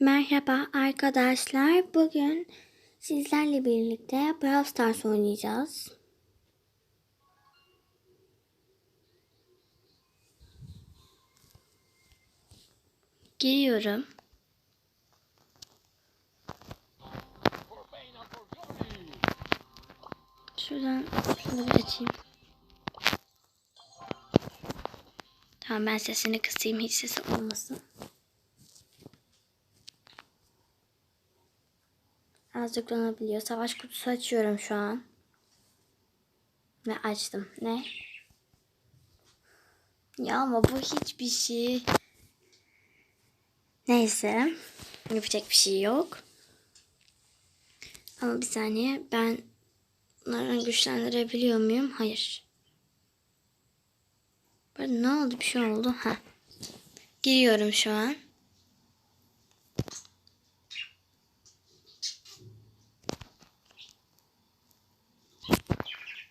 Merhaba arkadaşlar. Bugün sizlerle birlikte Brawl Stars oynayacağız. Giriyorum. Şuradan şunu açayım. Tamam ben sesini kısayım hiç sesi olmasın. Azıcık donabiliyor. Savaş kutusu açıyorum şu an. Ve açtım. Ne? Ya ama bu hiçbir şey. Neyse. Yapacak bir şey yok. Ama bir saniye ben bunları güçlendirebiliyor muyum? Hayır. Böyle ne oldu? Bir şey oldu. Ha. Giriyorum şu an.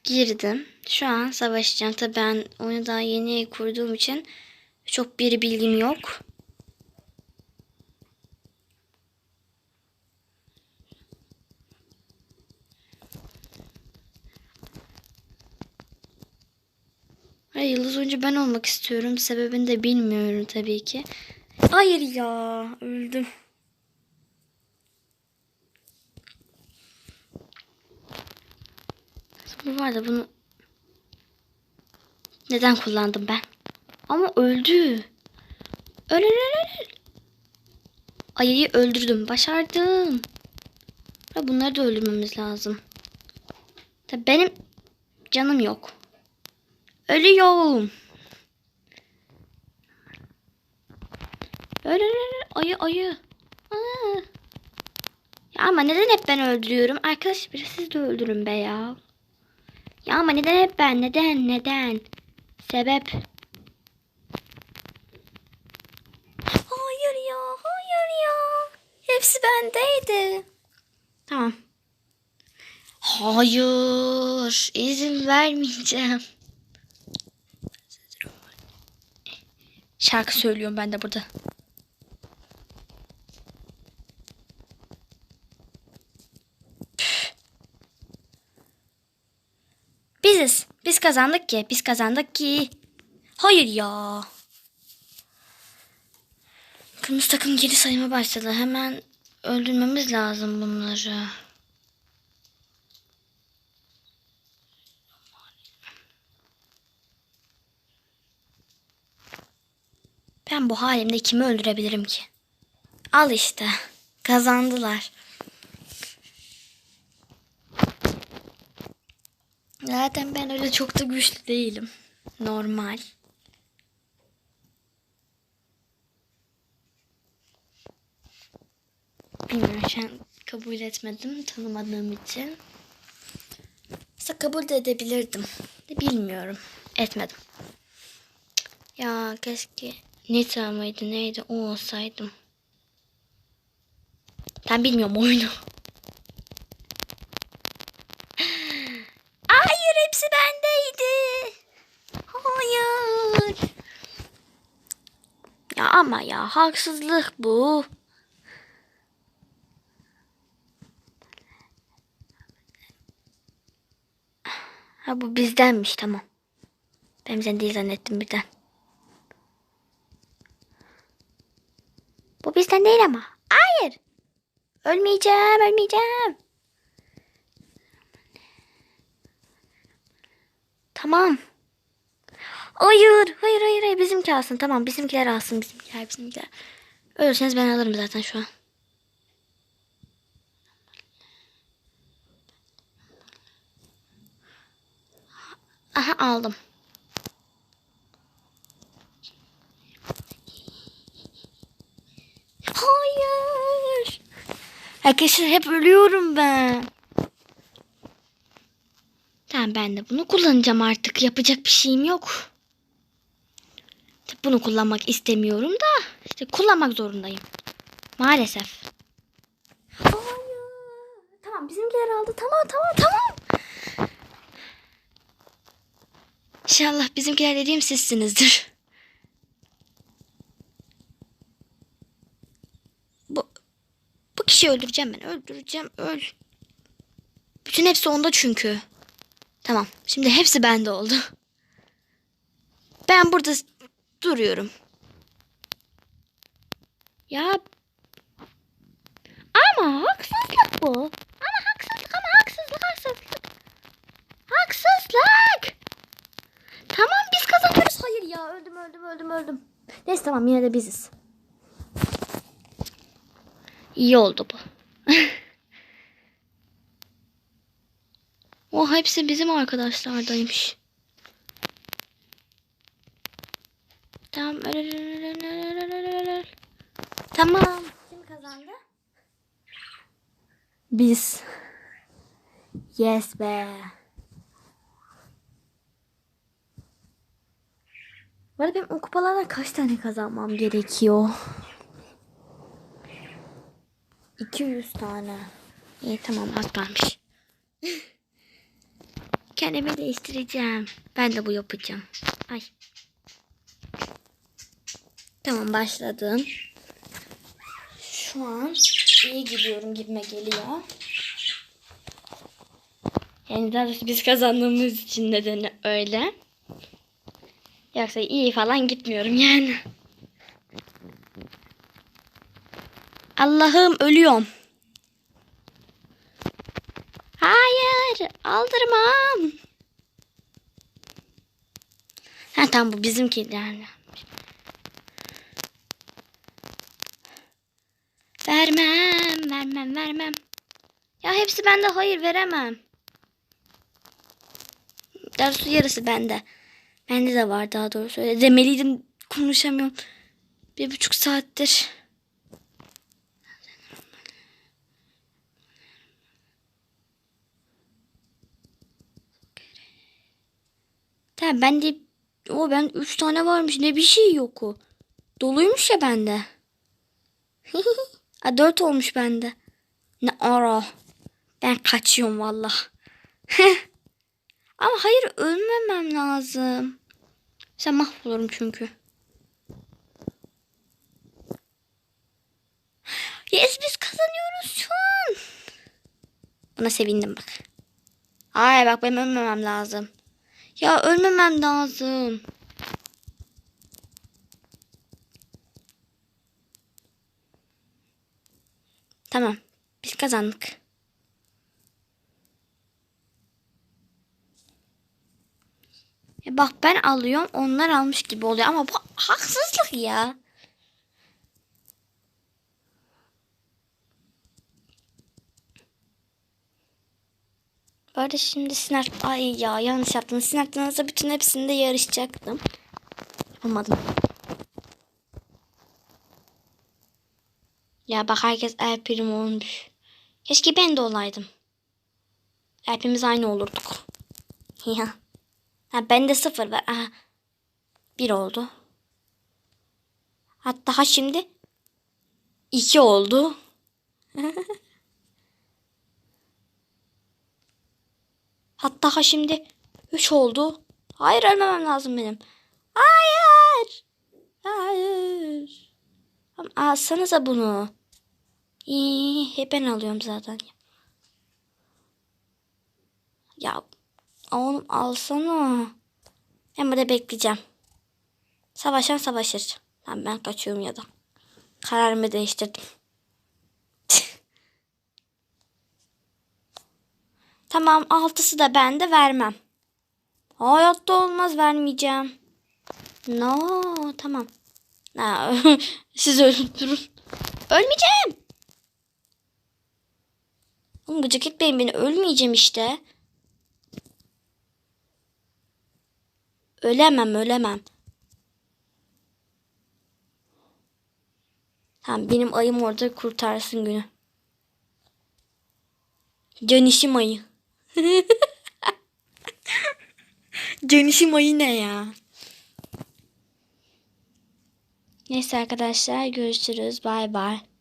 Girdim. Şu an savaşacağım. Tabii ben oyunu daha yeni kurduğum için çok bir bilgim yok. Hayır, yıldız oyuncu ben olmak istiyorum. Sebebini de bilmiyorum tabii ki. Hayır ya öldüm. Bu var da bunu neden kullandım ben? Ama öldü. Öl öl öl. Ayıyı öldürdüm. Başardım. Ve bunları da öldürmemiz lazım. Tabii benim canım yok. Ölüyorum. Öl öl öl. Ayı ayı. Aa. Ya ama neden hep ben öldürüyorum? Arkadaş bir siz de öldürün be ya. Ya ama neden hep ben? Neden? Neden? Sebep? Hayır ya, hayır ya. Hepsi bendeydi. Tamam. Hayır, izin vermeyeceğim. Şarkı söylüyorum ben de burada. Biziz. Biz kazandık ki. Biz kazandık ki. Hayır ya. Kırmızı takım geri sayıma başladı. Hemen öldürmemiz lazım bunları. Ben bu halimde kimi öldürebilirim ki? Al işte. Kazandılar. Zaten ben öyle çok da güçlü değilim. Normal. Bilmiyorum şu an kabul etmedim tanımadığım için. Aslında kabul de edebilirdim. De bilmiyorum. Etmedim. Ya keşke Nita mıydı neydi o olsaydım. Ben bilmiyorum oyunu. Hayır hepsi bendeydi. Hayır. Ya ama ya haksızlık bu. Ha bu bizdenmiş tamam. Ben bizden değil zannettim birden. Bu bizden değil ama. Hayır. Ölmeyeceğim, ölmeyeceğim. Tamam. Hayır, hayır, hayır, hayır. Bizimki alsın. Tamam, bizimkiler alsın. Bizimkiler, bizimkiler. Ölürseniz ben alırım zaten şu an. Aha aldım. Hayır. Arkadaşlar hep ölüyorum ben. Tamam ben de bunu kullanacağım artık. Yapacak bir şeyim yok. Bunu kullanmak istemiyorum da işte kullanmak zorundayım. Maalesef. Hayır. Tamam bizimkiler aldı. Tamam tamam tamam. İnşallah bizimkiler dediğim sizsinizdir. Bu Vahşi öldüreceğim ben. Öldüreceğim. Öl. Bütün hepsi onda çünkü. Tamam. Şimdi hepsi bende oldu. Ben burada duruyorum. Ya ama haksızlık bu. Ama haksızlık ama haksızlık haksızlık. Haksızlık. Tamam biz kazanıyoruz. Hayır ya öldüm öldüm öldüm öldüm. Neyse tamam yine de biziz. İyi oldu bu. o hepsi bizim arkadaşlardaymış. Tamam. Tamam. Kim kazandı? Biz. Yes be. Bu arada benim o kupalardan kaç tane kazanmam gerekiyor? 200 tane. İyi tamam az kalmış. Kendimi değiştireceğim. Ben de bu yapacağım. Ay. Tamam başladım. Şu an iyi gidiyorum gibime geliyor. Yani daha biz kazandığımız için nedeni öyle. Yoksa iyi falan gitmiyorum yani. Allah'ım ölüyorum. Hayır aldırmam. Ha tamam bu bizimki yani. Vermem, vermem, vermem. Ya hepsi bende hayır veremem. Daha doğrusu yarısı bende. Bende de var daha doğrusu. Öyle demeliydim konuşamıyorum. Bir buçuk saattir. Tamam ben de o ben üç tane varmış ne bir şey yok o. Doluymuş ya bende. A, dört olmuş bende. Ne ara. Ben kaçıyorum valla. Ama hayır ölmemem lazım. Sen mahvolurum çünkü. Yes biz kazanıyoruz şu an. Buna sevindim bak. Ay bak benim ölmemem lazım. Ya ölmemem lazım. Tamam. Biz kazandık. E bak ben alıyorum onlar almış gibi oluyor ama bu haksızlık ya. Bu arada şimdi Sinar... Ay ya yanlış yaptım. Sinar'dan bütün hepsinde yarışacaktım. Olmadım. Ya bak herkes El olmuş. Keşke ben de olaydım. Hepimiz aynı olurduk. Ya. Ha bende sıfır var. Aha. Bir oldu. Hatta ha şimdi iki oldu. Hatta ha şimdi üç oldu. Hayır ölmemem lazım benim. Hayır. Hayır. Alsanıza bunu. İyi, hep ben alıyorum zaten. Ya oğlum alsana. Ben burada bekleyeceğim. Savaşan savaşır. Tamam ben kaçıyorum ya da. Kararımı değiştirdim. tamam altısı da ben de vermem. Hayatta olmaz vermeyeceğim. No tamam. Siz öldürün. Ölmeyeceğim. Oğlum gıcık etmeyin beni. Ölmeyeceğim işte. Ölemem ölemem. Tamam benim ayım orada kurtarsın günü. Canişim ayı. Canişim ayı ne ya? Neyse arkadaşlar görüşürüz. Bay bay.